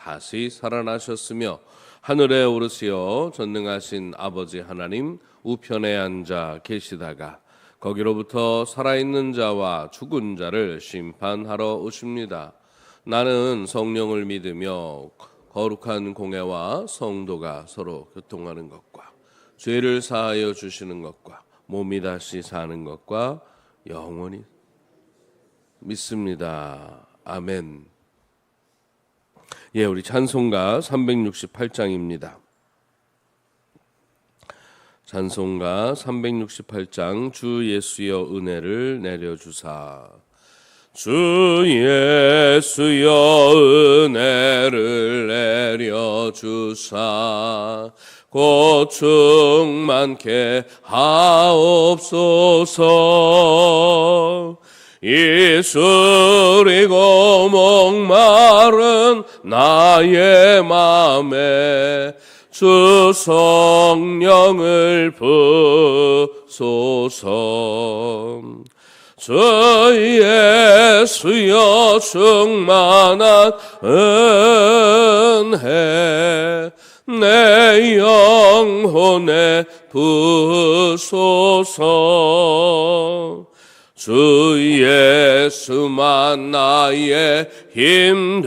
다시 살아나셨으며 하늘에 오르시어 전능하신 아버지 하나님 우편에 앉아 계시다가 거기로부터 살아있는 자와 죽은 자를 심판하러 오십니다. 나는 성령을 믿으며 거룩한 공예와 성도가 서로 교통하는 것과 죄를 사하여 주시는 것과 몸이 다시 사는 것과 영원히 믿습니다. 아멘. 예, 우리 찬송가 368장입니다. 찬송가 368장 주 예수여 은혜를 내려 주사. 주 예수여 은혜를 내려 주사. 고충 많게 하옵소서 이술이고 목마른 나의 맘에 주 성령을 부소서. 주 예수여 충만한 은혜 내 영혼에 부소서 주 예수만 나의 힘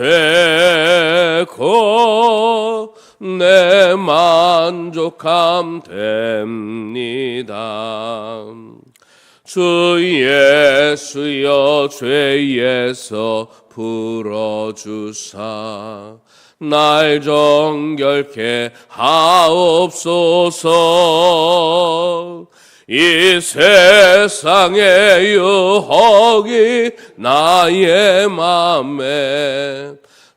되고 내 만족함 됩니다. 주 예수여 죄에서 풀어주사 날 정결케 하옵소서 이 세상의 유혹이 나의 맘에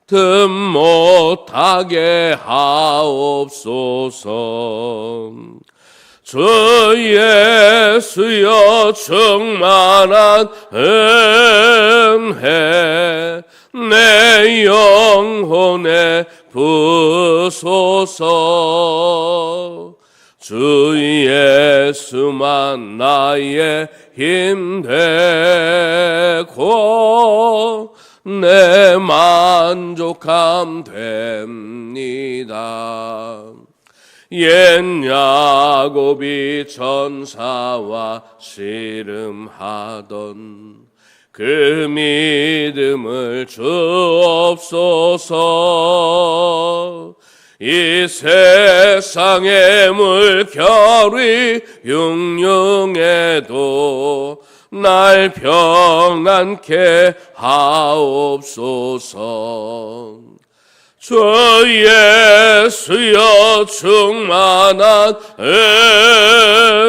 틈 못하게 하옵소서. 주 예수여 충만한 은혜 내 영혼에 부소서 주 예수만 나의 힘 되고 내 만족함 됩니다. 옛 야곱이 천사와 씨름하던 그 믿음을 주옵소서 이 세상의 물결이 융융해도 날 평안케 하옵소서. 주 예수여 충만한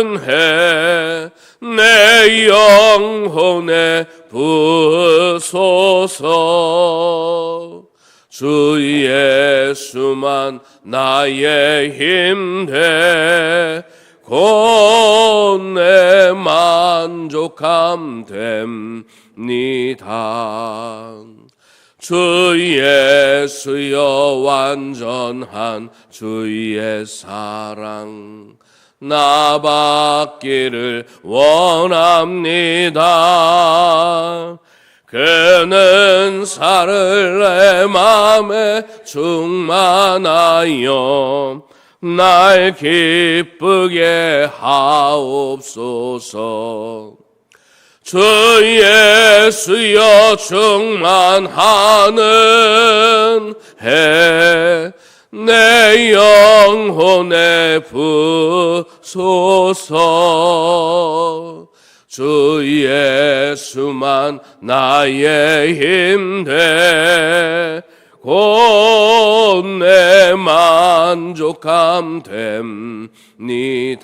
은혜 내 영혼에 부소서 주 예수만 나의 힘 되고 내 만족함 됩니다. 주 예수여 완전한 주의 사랑 나 받기를 원합니다. 그는 살을 내 맘에 충만하여 날 기쁘게 하옵소서. 주 예수여 충만하는 해 내 영혼에 부소서 주 예수만 나의 힘 되고 내 만족함 됩니다.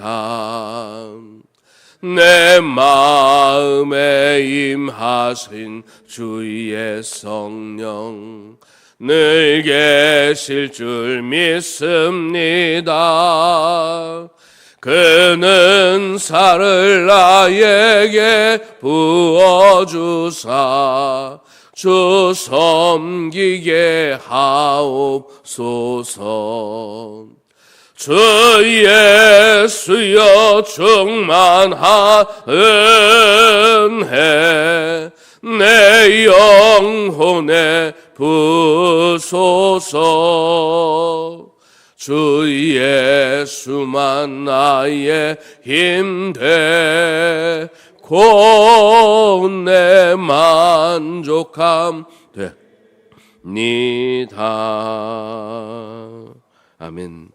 내 마음에 임하신 주의 성령 늘 계실 줄 믿습니다. 그는 살을 나에게 부어주사 주 섬기게 하옵소서. 주 예수여 충만한 은혜 내 영혼에 부소서 주 예수만 나의 힘되 곧내 만족함 됩니다. 아멘.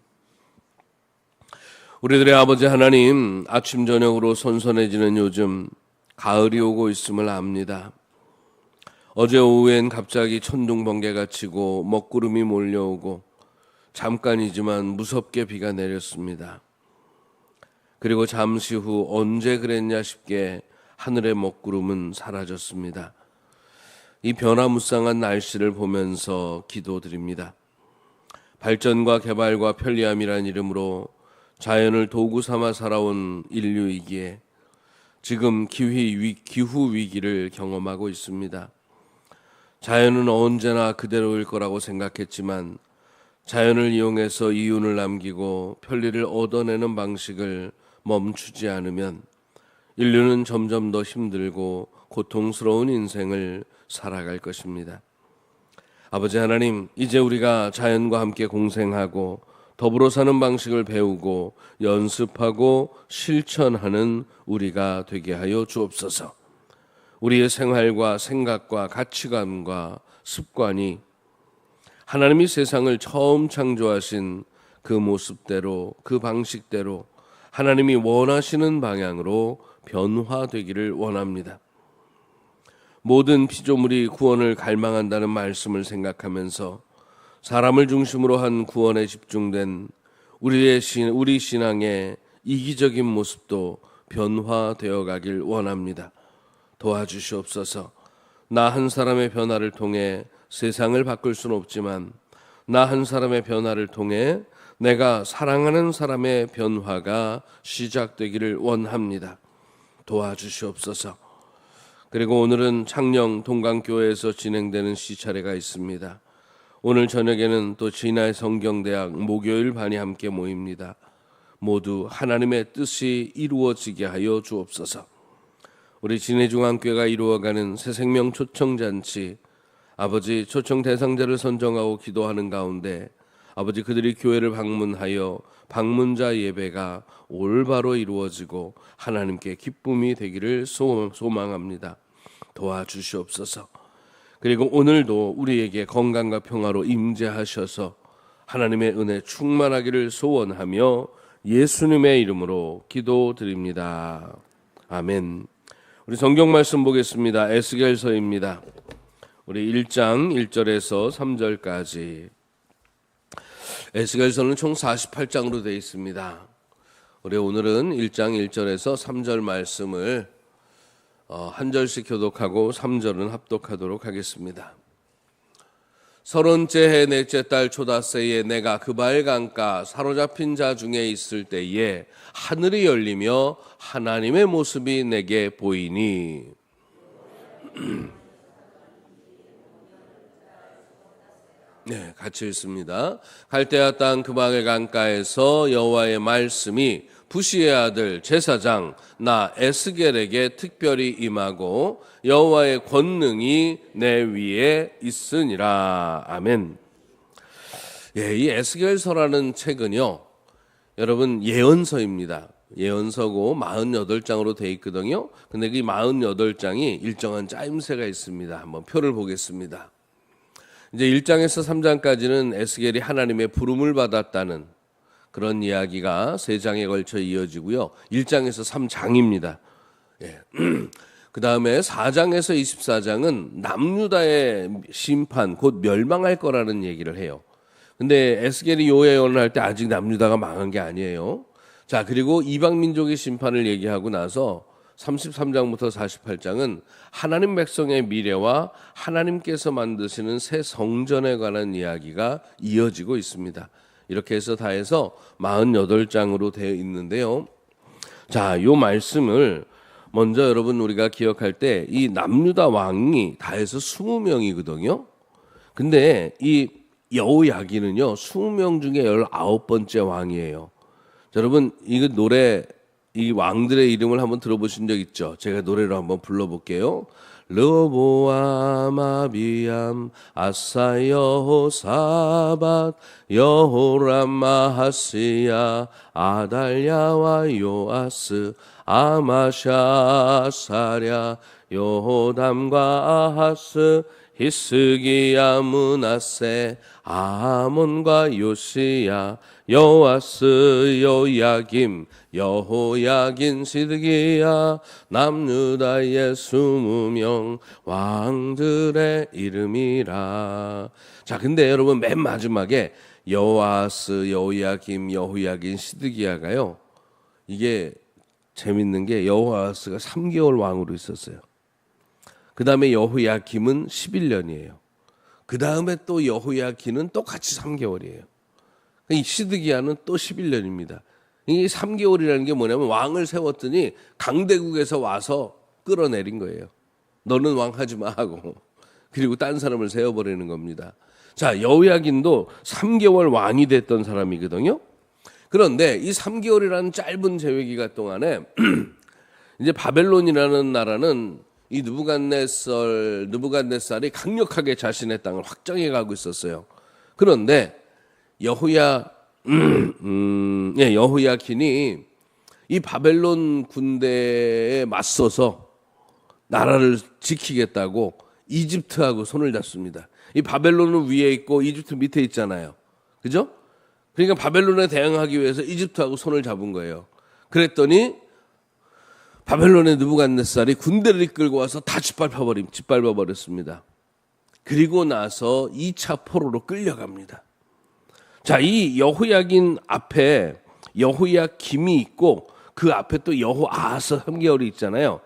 우리들의 아버지 하나님, 아침 저녁으로 선선해지는 요즘 가을이 오고 있음을 압니다. 어제 오후엔 갑자기 천둥 번개가 치고 먹구름이 몰려오고 잠깐이지만 무섭게 비가 내렸습니다. 그리고 잠시 후 언제 그랬냐 싶게 하늘의 먹구름은 사라졌습니다. 이 변화무쌍한 날씨를 보면서 기도드립니다. 발전과 개발과 편리함이란 이름으로 자연을 도구 삼아 살아온 인류이기에 지금 기후, 기후 위기를 경험하고 있습니다. 자연은 언제나 그대로일 거라고 생각했지만 자연을 이용해서 이윤을 남기고 편리를 얻어내는 방식을 멈추지 않으면 인류는 점점 더 힘들고 고통스러운 인생을 살아갈 것입니다. 아버지 하나님, 이제 우리가 자연과 함께 공생하고 더불어 사는 방식을 배우고 연습하고 실천하는 우리가 되게 하여 주옵소서. 우리의 생활과 생각과 가치관과 습관이 하나님이 세상을 처음 창조하신 그 모습대로 그 방식대로 하나님이 원하시는 방향으로 변화되기를 원합니다. 모든 피조물이 구원을 갈망한다는 말씀을 생각하면서 사람을 중심으로 한 구원에 집중된 우리의 신, 우리 신앙의 이기적인 모습도 변화되어 가길 원합니다. 도와주시옵소서. 나 한 사람의 변화를 통해 세상을 바꿀 수는 없지만 나 한 사람의 변화를 통해 내가 사랑하는 사람의 변화가 시작되기를 원합니다. 도와주시옵소서. 그리고 오늘은 창녕 동강교회에서 진행되는 시차례가 있습니다. 오늘 저녁에는 또 진화의 성경대학 목요일 반이 함께 모입니다. 모두 하나님의 뜻이 이루어지게 하여 주옵소서. 우리 진해중앙교회가 이루어가는 새생명 초청잔치 아버지 초청 대상자를 선정하고 기도하는 가운데 아버지 그들이 교회를 방문하여 방문자 예배가 올바로 이루어지고 하나님께 기쁨이 되기를 소망합니다. 도와주시옵소서. 그리고 오늘도 우리에게 건강과 평화로 임재하셔서 하나님의 은혜 충만하기를 소원하며 예수님의 이름으로 기도드립니다. 아멘. 우리 성경 말씀 보겠습니다. 에스겔서입니다. 우리 1장 1절에서 3절까지 에스겔서는 총 48장으로 되어 있습니다. 우리 오늘은 1장 1절에서 3절 말씀을 어, 한 절씩 교독하고 3절은 합독하도록 하겠습니다. 서른째 해 넷째 달 초다새에 내가 그발 강가 사로잡힌 자 중에 있을 때에 하늘이 열리며 하나님의 모습이 내게 보이니 네, 같이 읽습니다. 갈대아 땅 그방의 강가에서 여호와의 말씀이 부시의 아들 제사장 나 에스겔에게 특별히 임하고 여호와의 권능이 내 위에 있으니라. 아멘. 예, 이 에스겔서라는 책은요. 여러분 예언서입니다. 예언서고 48장으로 되어 있거든요. 근데 그 48장이 일정한 짜임새가 있습니다. 한번 표를 보겠습니다. 이제 1장에서 3장까지는 에스겔이 하나님의 부름을 받았다는 그런 이야기가 세 장에 걸쳐 이어지고요. 1장에서 3장입니다. 예. 그 다음에 4장에서 24장은 남유다의 심판, 곧 멸망할 거라는 얘기를 해요. 근데 에스겔이 요 예언을 할 때 아직 남유다가 망한 게 아니에요. 자, 그리고 이방 민족의 심판을 얘기하고 나서 33장부터 48장은 하나님 백성의 미래와 하나님께서 만드시는 새 성전에 관한 이야기가 이어지고 있습니다. 이렇게 해서 다 해서 48장으로 되어 있는데요. 자, 요 말씀을 먼저 여러분 우리가 기억할 때 이 남유다 왕이 다 해서 20명이거든요. 근데 이 여호야기는요. 20명 중에 19번째 왕이에요. 자, 여러분 이거 노래 이 왕들의 이름을 한번 들어보신 적 있죠? 제가 노래로 한번 불러볼게요. 르보암 아비암 아사 여호사밧 여호람 마하시야 아달야와 요아스 아마샤 사랴 요담과 아하스 히스기야 문하세 아몬과 요시야 여호와스 여야김 여호야긴 시드기야 남유다의 스무 명 왕들의 이름이라. 자 근데 여러분 맨 마지막에 여호와스 여호야김 여호야긴 시드기야가요 이게 재밌는 게 여호와스가 3개월 왕으로 있었어요 그 다음에 여호야김은 11년이에요. 그 다음에 또 여호야김은 똑같이 3개월이에요. 이 시드기야는 또 11년입니다. 이 3개월이라는 게 뭐냐면 왕을 세웠더니 강대국에서 와서 끌어내린 거예요. 너는 왕하지 마 하고 그리고 딴 사람을 세워버리는 겁니다. 자 여호야긴도 3개월 왕이 됐던 사람이거든요. 그런데 이 3개월이라는 짧은 재외 기간 동안에 이제 바벨론이라는 나라는 이 느부갓네살 느부갓네살이 강력하게 자신의 땅을 확장해 가고 있었어요. 그런데 여호야 음, 음, 예, 여호야킨이 이 바벨론 군대에 맞서서 나라를 지키겠다고 이집트하고 손을 잡습니다. 이 바벨론은 위에 있고 이집트 밑에 있잖아요. 그죠? 그러니까 바벨론에 대응하기 위해서 이집트하고 손을 잡은 거예요. 그랬더니 바벨론의 느부갓네살이 군대를 이끌고 와서 다 짓밟아 버림, 짓밟아 버렸습니다. 그리고 나서 2차 포로로 끌려갑니다. 자, 이 여호야긴 앞에 여호야김이 있고 그 앞에 또 여호아하스 3개월이 있잖아요.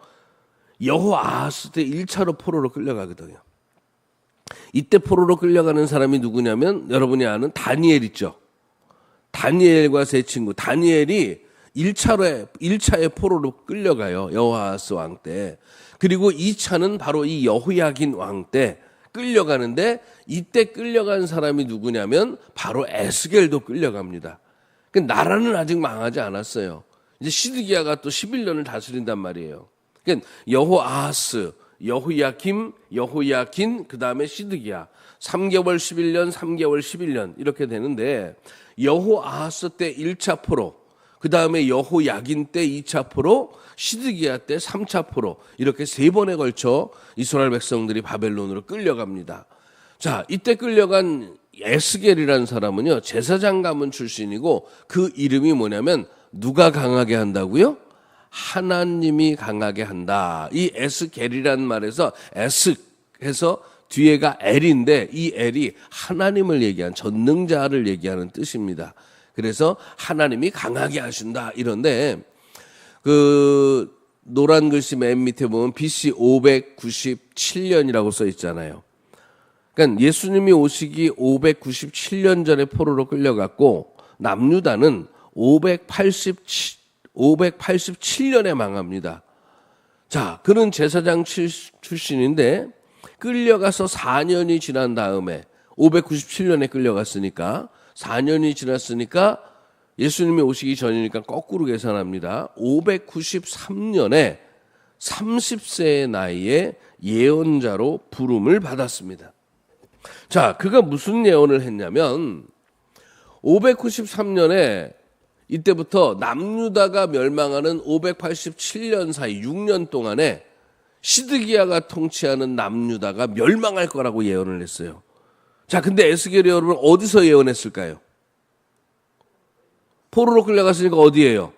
여호아하스 때 1차로 포로로 끌려가거든요. 이때 포로로 끌려가는 사람이 누구냐면 여러분이 아는 다니엘 있죠. 다니엘과 세 친구 다니엘이 1차로에 1차의 포로로 끌려가요. 여호아스 왕 때. 그리고 2차는 바로 이 여호야긴 왕 때 끌려가는데 이때 끌려간 사람이 누구냐면 바로 에스겔도 끌려갑니다. 그 나라는 아직 망하지 않았어요. 이제 시드기야가 또 11년을 다스린단 말이에요. 그러니까 여호아스, 여호야김, 여호야킨, 그 다음에 시드기야. 3개월 11년, 3개월 11년 이렇게 되는데 여호아스 때 1차 포로, 그 다음에 여호야긴 때 2차 포로, 시드기야 때 3차 포로 이렇게 세 번에 걸쳐 이스라엘 백성들이 바벨론으로 끌려갑니다. 자, 이때 끌려간 에스겔이라는 사람은요 제사장 가문 출신이고 그 이름이 뭐냐면 누가 강하게 한다고요? 하나님이 강하게 한다. 이 에스겔이란 말에서 에스 해서 뒤에가 엘인데 이 엘이 하나님을 얘기한 전능자를 얘기하는 뜻입니다. 그래서 하나님이 강하게 하신다 이런데 그 노란 글씨 맨 밑에 보면 BC 597년이라고 써 있잖아요. 그러니까 예수님이 오시기 597년 전에 포로로 끌려갔고 남유다는 587, 587년에 망합니다. 자, 그는 제사장 출신인데 끌려가서 4년이 지난 다음에 597년에 끌려갔으니까 4년이 지났으니까 예수님이 오시기 전이니까 거꾸로 계산합니다. 593년에 30세의 나이에 예언자로 부름을 받았습니다. 자, 그가 무슨 예언을 했냐면 593년에 이때부터 남유다가 멸망하는 587년 사이 6년 동안에 시드기야가 통치하는 남유다가 멸망할 거라고 예언을 했어요. 자, 근데 에스겔이 여러분 어디서 예언했을까요? 포로로 끌려갔으니까 어디예요?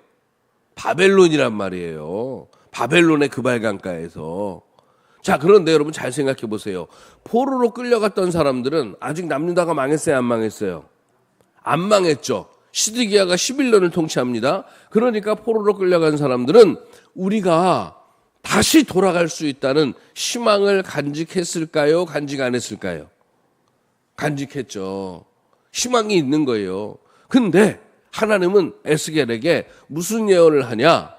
바벨론이란 말이에요. 바벨론의 그발강가에서. 자, 그런데 여러분 잘 생각해 보세요. 포로로 끌려갔던 사람들은 아직 남유다가 망했어요, 안 망했어요? 안 망했죠. 시드기야가 11년을 통치합니다. 그러니까 포로로 끌려간 사람들은 우리가 다시 돌아갈 수 있다는 희망을 간직했을까요? 간직 안 했을까요? 간직했죠. 희망이 있는 거예요. 근데 하나님은 에스겔에게 무슨 예언을 하냐?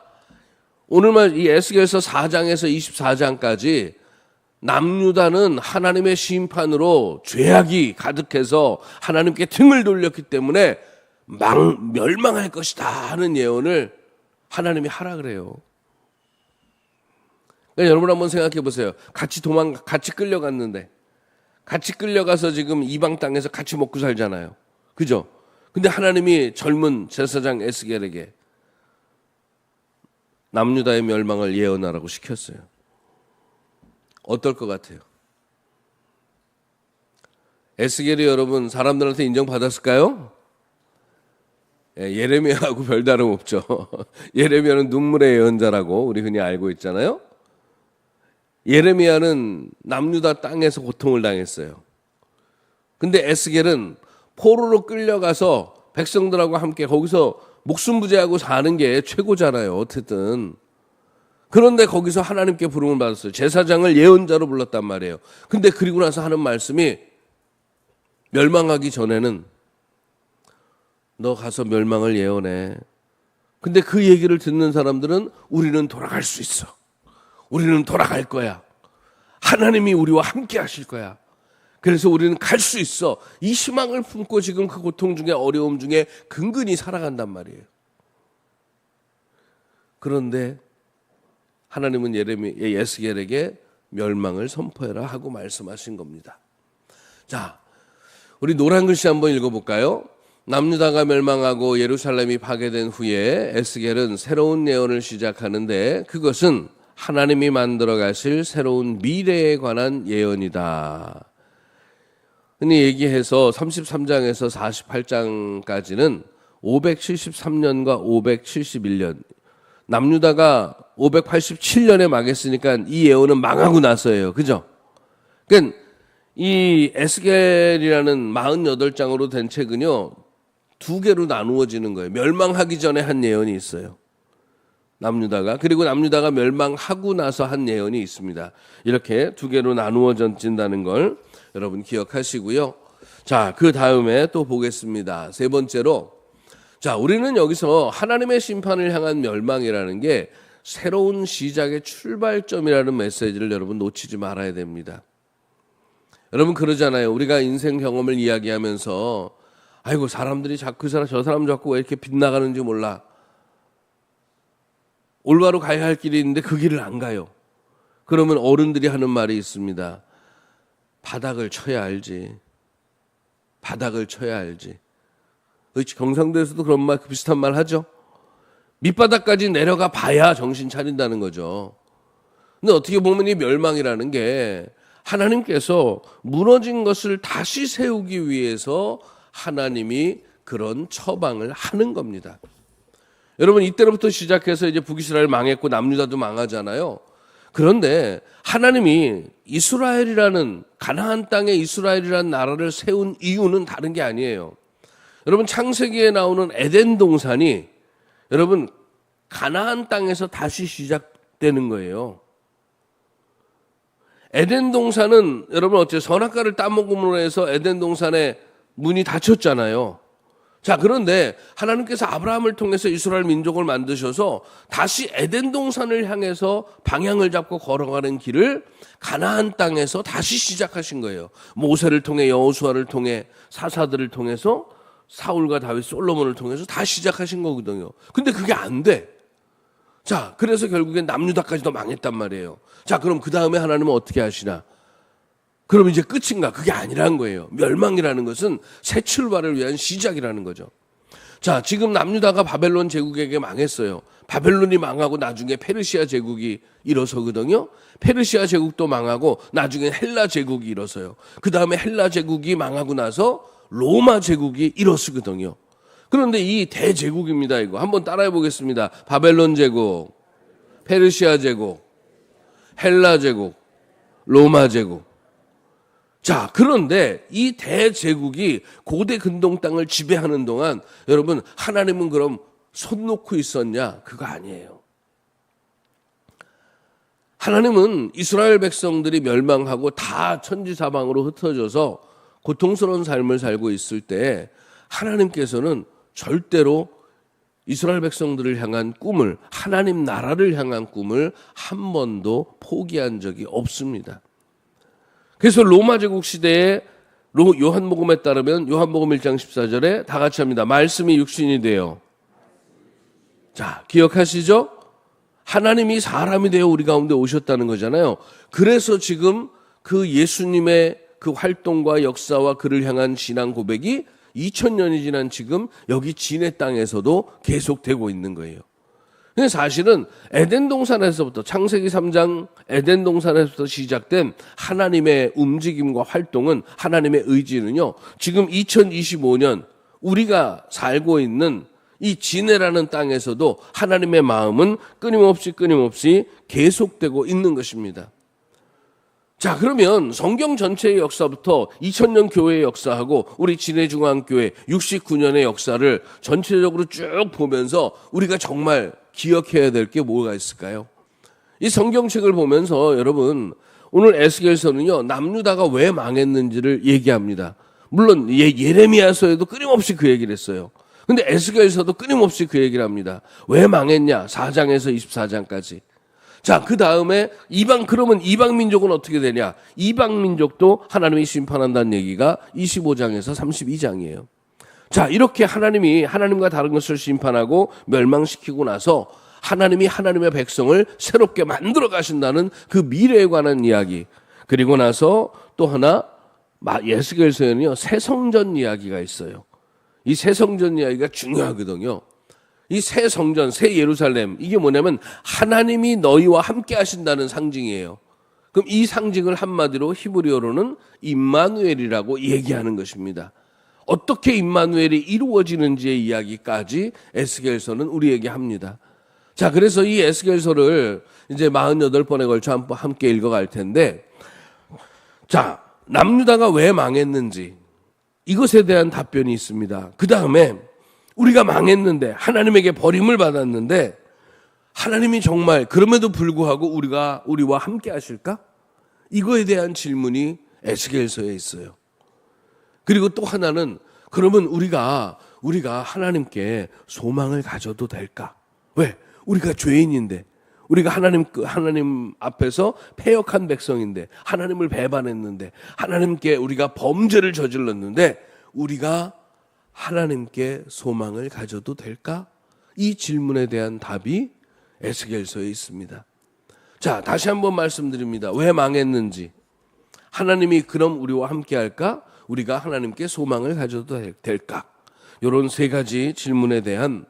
오늘만 이 에스겔서 4장에서 24장까지 남유다는 하나님의 심판으로 죄악이 가득해서 하나님께 등을 돌렸기 때문에 망, 멸망할 것이다 하는 예언을 하나님이 하라 그래요. 그러니까 여러분 한번 생각해 보세요. 같이 도망, 같이 끌려갔는데, 같이 끌려가서 지금 이방 땅에서 같이 먹고 살잖아요. 그죠? 근데 하나님이 젊은 제사장 에스겔에게 남유다의 멸망을 예언하라고 시켰어요. 어떨 것 같아요? 에스겔이 여러분 사람들한테 인정받았을까요? 예, 예레미야하고 별다름 없죠. 예레미야는 눈물의 예언자라고 우리 흔히 알고 있잖아요. 예레미야는 남유다 땅에서 고통을 당했어요. 근데 에스겔은 포로로 끌려가서 백성들하고 함께 거기서 목숨 부재하고 사는 게 최고잖아요. 어쨌든. 그런데 거기서 하나님께 부름을 받았어요. 제사장을 예언자로 불렀단 말이에요. 근데 그리고 나서 하는 말씀이 멸망하기 전에는 너 가서 멸망을 예언해. 근데 그 얘기를 듣는 사람들은 우리는 돌아갈 수 있어. 우리는 돌아갈 거야. 하나님이 우리와 함께 하실 거야. 그래서 우리는 갈 수 있어. 이 희망을 품고 지금 그 고통 중에 어려움 중에 근근히 살아간단 말이에요. 그런데 하나님은 예레미 예스겔에게 멸망을 선포해라 하고 말씀하신 겁니다. 자, 우리 노란 글씨 한번 읽어볼까요? 남유다가 멸망하고 예루살렘이 파괴된 후에 에스겔은 새로운 예언을 시작하는데 그것은 하나님이 만들어 가실 새로운 미래에 관한 예언이다. 흔히 얘기해서 33장에서 48장까지는 573년과 571년 남유다가 587년에 망했으니까 이 예언은 망하고 나서예요. 그죠? 그러니까 이 에스겔이라는 48장으로 된 책은요. 두 개로 나누어지는 거예요. 멸망하기 전에 한 예언이 있어요. 남유다가 그리고 남유다가 멸망하고 나서 한 예언이 있습니다. 이렇게 두 개로 나누어진다는 걸 여러분 기억하시고요. 자, 그 다음에 또 보겠습니다. 세 번째로 자, 우리는 여기서 하나님의 심판을 향한 멸망이라는 게 새로운 시작의 출발점이라는 메시지를 여러분 놓치지 말아야 됩니다. 여러분 그러잖아요. 우리가 인생 경험을 이야기하면서 아이고 사람들이 자꾸 그 사람 저 사람 자꾸 왜 이렇게 빗나가는지 몰라. 올바로 가야 할 길이 있는데 그 길을 안 가요. 그러면 어른들이 하는 말이 있습니다. 바닥을 쳐야 알지. 바닥을 쳐야 알지. 경상도에서도 그런 말 비슷한 말 하죠. 밑바닥까지 내려가 봐야 정신 차린다는 거죠. 근데 어떻게 보면 이 멸망이라는 게 하나님께서 무너진 것을 다시 세우기 위해서 하나님이 그런 처방을 하는 겁니다. 여러분 이때로부터 시작해서 이제 북이스라엘 망했고 남유다도 망하잖아요. 그런데 하나님이 이스라엘이라는 가나안 땅에 이스라엘이라는 나라를 세운 이유는 다른 게 아니에요. 여러분 창세기에 나오는 에덴 동산이 여러분 가나안 땅에서 다시 시작되는 거예요. 에덴 동산은 여러분 어째 선악과를 따먹음으로 해서 에덴 동산의 문이 닫혔잖아요. 자, 그런데 하나님께서 아브라함을 통해서 이스라엘 민족을 만드셔서 다시 에덴 동산을 향해서 방향을 잡고 걸어가는 길을 가나안 땅에서 다시 시작하신 거예요. 모세를 통해 여호수아를 통해 사사들을 통해서 사울과 다윗 솔로몬을 통해서 다 시작하신 거거든요. 근데 그게 안 돼. 자, 그래서 결국엔 남유다까지도 망했단 말이에요. 자, 그럼 그 다음에 하나님은 어떻게 하시나? 그럼 이제 끝인가? 그게 아니라는 거예요. 멸망이라는 것은 새 출발을 위한 시작이라는 거죠. 자, 지금 남유다가 바벨론 제국에게 망했어요. 바벨론이 망하고 나중에 페르시아 제국이 일어서거든요. 페르시아 제국도 망하고 나중에 헬라 제국이 일어서요. 그 다음에 헬라 제국이 망하고 나서 로마 제국이 일어서거든요. 그런데 이 대제국입니다, 이거. 한번 따라해 보겠습니다. 바벨론 제국, 페르시아 제국, 헬라 제국, 로마 제국. 자, 그런데 이 대제국이 고대 근동 땅을 지배하는 동안 여러분 하나님은 그럼 손 놓고 있었냐? 그거 아니에요. 하나님은 이스라엘 백성들이 멸망하고 다 천지사방으로 흩어져서 고통스러운 삶을 살고 있을 때 하나님께서는 절대로 이스라엘 백성들을 향한 꿈을 하나님 나라를 향한 꿈을 한 번도 포기한 적이 없습니다. 그래서 로마 제국 시대에 요한복음에 따르면 요한복음 1장 14절에 다 같이 합니다. 말씀이 육신이 되어 자, 기억하시죠? 하나님이 사람이 되어 우리 가운데 오셨다는 거잖아요. 그래서 지금 그 예수님의 그 활동과 역사와 그를 향한 신앙 고백이 2000년이 지난 지금 여기 진해 땅에서도 계속되고 있는 거예요. 근데 사실은 에덴 동산에서부터 창세기 3장 에덴 동산에서부터 시작된 하나님의 움직임과 활동은 하나님의 의지는요. 지금 2025년 우리가 살고 있는 이 진해라는 땅에서도 하나님의 마음은 끊임없이 끊임없이 계속되고 있는 것입니다. 자, 그러면 성경 전체의 역사부터 2000년 교회의 역사하고 우리 진해중앙교회 69년의 역사를 전체적으로 쭉 보면서 우리가 정말 기억해야 될 게 뭐가 있을까요? 이 성경책을 보면서 여러분 오늘 에스겔서는요 남유다가 왜 망했는지를 얘기합니다. 물론 예, 예레미야서에도 끊임없이 그 얘기를 했어요. 근데 에스겔서도 끊임없이 그 얘기를 합니다. 왜 망했냐? 4장에서 24장까지. 자, 그 다음에 이방, 그러면 이방 민족은 어떻게 되냐? 이방 민족도 하나님이 심판한다는 얘기가 25장에서 32장이에요. 자, 이렇게 하나님이 하나님과 다른 것을 심판하고 멸망시키고 나서 하나님이 하나님의 백성을 새롭게 만들어 가신다는 그 미래에 관한 이야기. 그리고 나서 또 하나 예수겔서에는요 새 성전 이야기가 있어요. 이 새 성전 이야기가 중요하거든요. 이 새 성전, 새 예루살렘 이게 뭐냐면 하나님이 너희와 함께 하신다는 상징이에요. 그럼 이 상징을 한마디로 히브리어로는 임마누엘이라고 얘기하는 것입니다. 어떻게 임마누엘이 이루어지는지의 이야기까지 에스겔서는 우리에게 합니다. 자, 그래서 이 에스겔서를 이제 48번에 걸쳐 함께 읽어갈 텐데, 자, 남유다가 왜 망했는지 이것에 대한 답변이 있습니다. 그 다음에 우리가 망했는데 하나님에게 버림을 받았는데 하나님이 정말 그럼에도 불구하고 우리가 우리와 함께 하실까? 이거에 대한 질문이 에스겔서에 있어요. 그리고 또 하나는 그러면 우리가 우리가 하나님께 소망을 가져도 될까? 왜? 우리가 죄인인데 우리가 하나님 그 하나님 앞에서 패역한 백성인데 하나님을 배반했는데 하나님께 우리가 범죄를 저질렀는데 우리가 하나님께 소망을 가져도 될까? 이 질문에 대한 답이 에스겔서에 있습니다. 자, 다시 한번 말씀드립니다. 왜 망했는지. 하나님이 그럼 우리와 함께 할까? 우리가 하나님께 소망을 가져도 될까? 이런 세 가지 질문에 대한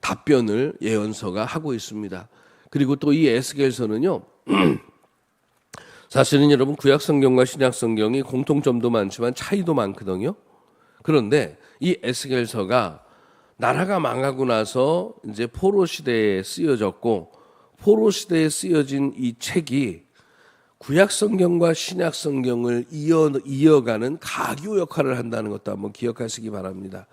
답변을 예언서가 하고 있습니다. 그리고 또 이 에스겔서는요. 사실은 여러분 구약 성경과 신약 성경이 공통점도 많지만 차이도 많거든요. 그런데 이 에스겔서가 나라가 망하고 나서 이제 포로 시대에 쓰여졌고 포로 시대에 쓰여진 이 책이 구약 성경과 신약 성경을 이어 이어가는 가교 역할을 한다는 것도 한번 기억하시기 바랍니다.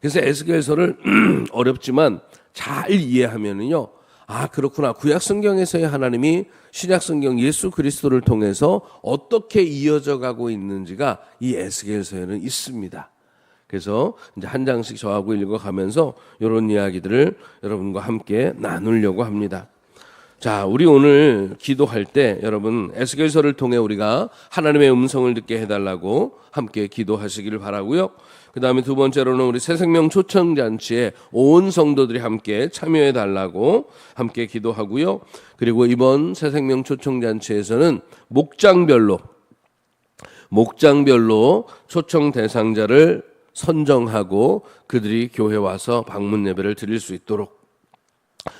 그래서 에스겔서를 어렵지만 잘 이해하면은요. 아, 그렇구나. 구약 성경에서의 하나님이 신약 성경 예수 그리스도를 통해서 어떻게 이어져 가고 있는지가 이 에스겔서에는 있습니다. 그래서 이제 한 장씩 저하고 읽어 가면서 이런 이야기들을 여러분과 함께 나누려고 합니다. 자, 우리 오늘 기도할 때 여러분 에스겔서를 통해 우리가 하나님의 음성을 듣게 해달라고 함께 기도하시기를 바라고요. 그 다음에 두 번째로는 우리 새생명 초청 잔치에 온 성도들이 함께 참여해 달라고 함께 기도하고요. 그리고 이번 새생명 초청 잔치에서는 목장별로 목장별로 초청 대상자를 선정하고 그들이 교회 와서 방문 예배를 드릴 수 있도록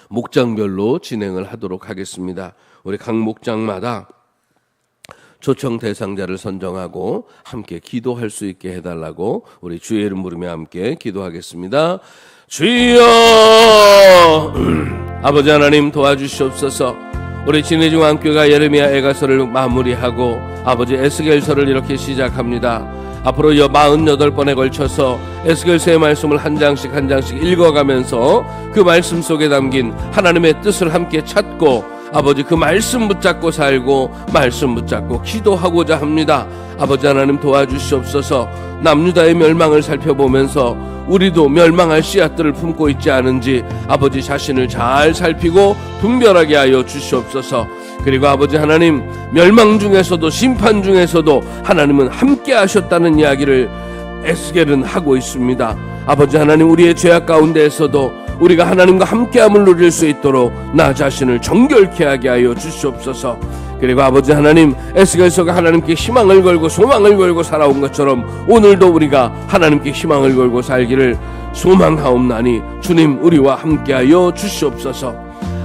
목장별로 진행을 하도록 하겠습니다. 우리 각 목장마다 초청 대상자를 선정하고 함께 기도할 수 있게 해달라고 우리 주의 이름 부르며 함께 기도하겠습니다. 주여 아버지 하나님 도와주시옵소서 우리 진해중앙교회가 예레미야 애가서를 마무리하고 아버지 에스겔서를 이렇게 시작합니다. 앞으로 여 48번에 걸쳐서 에스겔서의 말씀을 한 장씩 한 장씩 읽어가면서 그 말씀 속에 담긴 하나님의 뜻을 함께 찾고 아버지 그 말씀 붙잡고 살고 말씀 붙잡고 기도하고자 합니다. 아버지 하나님 도와주시옵소서 남유다의 멸망을 살펴보면서 우리도 멸망할 씨앗들을 품고 있지 않은지 아버지 자신을 잘 살피고 분별하게 하여 주시옵소서. 그리고 아버지 하나님 멸망 중에서도 심판 중에서도 하나님은 함께 하셨다는 이야기를 에스겔은 하고 있습니다. 아버지 하나님 우리의 죄악 가운데에서도 우리가 하나님과 함께함을 누릴 수 있도록 나 자신을 정결케 하게 하여 주시옵소서. 그리고 아버지 하나님 에스겔서가 하나님께 희망을 걸고 소망을 걸고 살아온 것처럼 오늘도 우리가 하나님께 희망을 걸고 살기를 소망하옵나니 주님 우리와 함께하여 주시옵소서.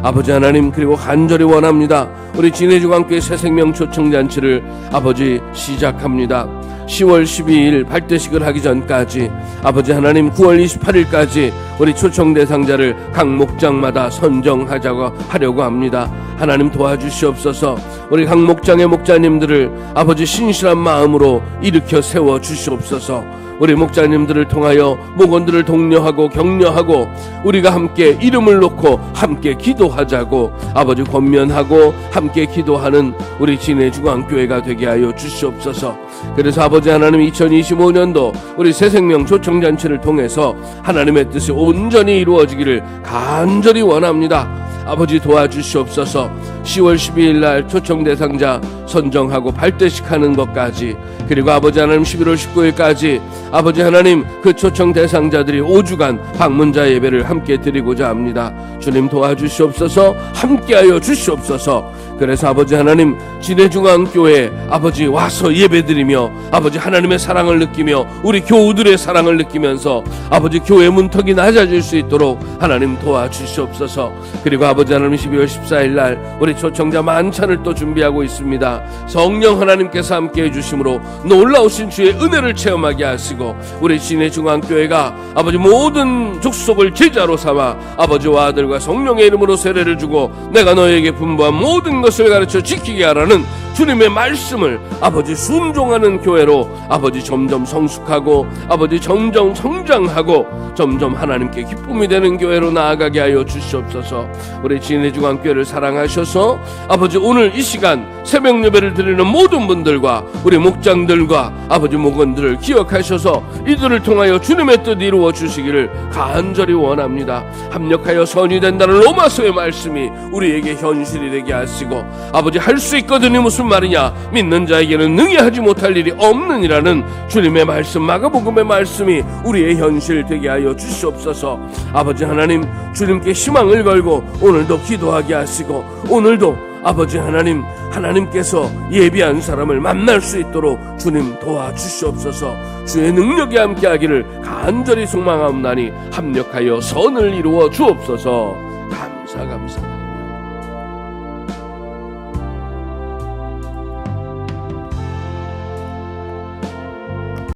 아버지 하나님 그리고 간절히 원합니다. 우리 진해주광교회 새생명 초청잔치를 아버지 시작합니다. 10월 12일 발대식을 하기 전까지 아버지 하나님 9월 28일까지 우리 초청 대상자를 각 목장마다 선정하자고 하려고 합니다. 하나님 도와주시옵소서. 우리 각 목장의 목자님들을 아버지 신실한 마음으로 일으켜 세워 주시옵소서. 우리 목자님들을 통하여 목원들을 독려하고 격려하고 우리가 함께 이름을 놓고 함께 기도하자고 아버지 권면하고 함께 기도하는 우리 진해 중앙교회가 되게 하여 주시옵소서. 그래서 아버지 하나님 2025년도 우리 새생명 초청잔치를 통해서 하나님의 뜻이 온전히 이루어지기를 간절히 원합니다. 아버지 도와주시옵소서 10월 12일 날 초청 대상자 선정하고 발대식 하는 것까지 그리고 아버지 하나님 11월 19일까지 아버지 하나님 그 초청 대상자들이 5주간 방문자 예배를 함께 드리고자 합니다. 주님 도와주시옵소서 함께하여 주시옵소서 그래서 아버지 하나님 진해중앙교회 아버지 와서 예배드리며 아버지 하나님의 사랑을 느끼며 우리 교우들의 사랑을 느끼면서 아버지 교회 문턱이 낮아질 수 있도록 하나님 도와주시옵소서. 그리고 아버지 하나님 12월 14일 날 우리 초청자 만찬을 또 준비하고 있습니다. 성령 하나님께서 함께 해 주심으로 놀라우신 주의 은혜를 체험하게 하시고 우리 진해중앙교회가 아버지 모든 족속을 제자로 삼아 아버지와 아들과 성령의 이름으로 세례를 주고 내가 너에게 분부한 모든 것을 가르쳐 지키게 하라는 주님의 말씀을 아버지 순종하는 교회로 아버지 점점 성숙하고 아버지 점점 성장하고 점점 하나님께 기쁨이 되는 교회로 나아가게 하여 주시옵소서. 우리 진해 중앙교회를 사랑하셔서 아버지 오늘 이 시간 새벽 예배를 드리는 모든 분들과 우리 목장들과 아버지 목원들을 기억하셔서 이들을 통하여 주님의 뜻 이루어 주시기를 간절히 원합니다. 합력하여 선이 된다는 로마서의 말씀이 우리에게 현실이 되게 하시고 아버지 할 수 있거든요. 무슨 말이냐? 믿는 자에게는 능히 하지 못할 일이 없느니라는 주님의 말씀 마가복음의 말씀이 우리의 현실 되게 하여 주시옵소서. 아버지 하나님 주님께 희망을 걸고 오늘도 기도하게 하시고 오늘도 아버지 하나님 하나님께서 예비한 사람을 만날 수 있도록 주님 도와주시옵소서. 주의 능력이 함께 하기를 간절히 소망하옵나니 합력하여 선을 이루어 주옵소서. 감사 감사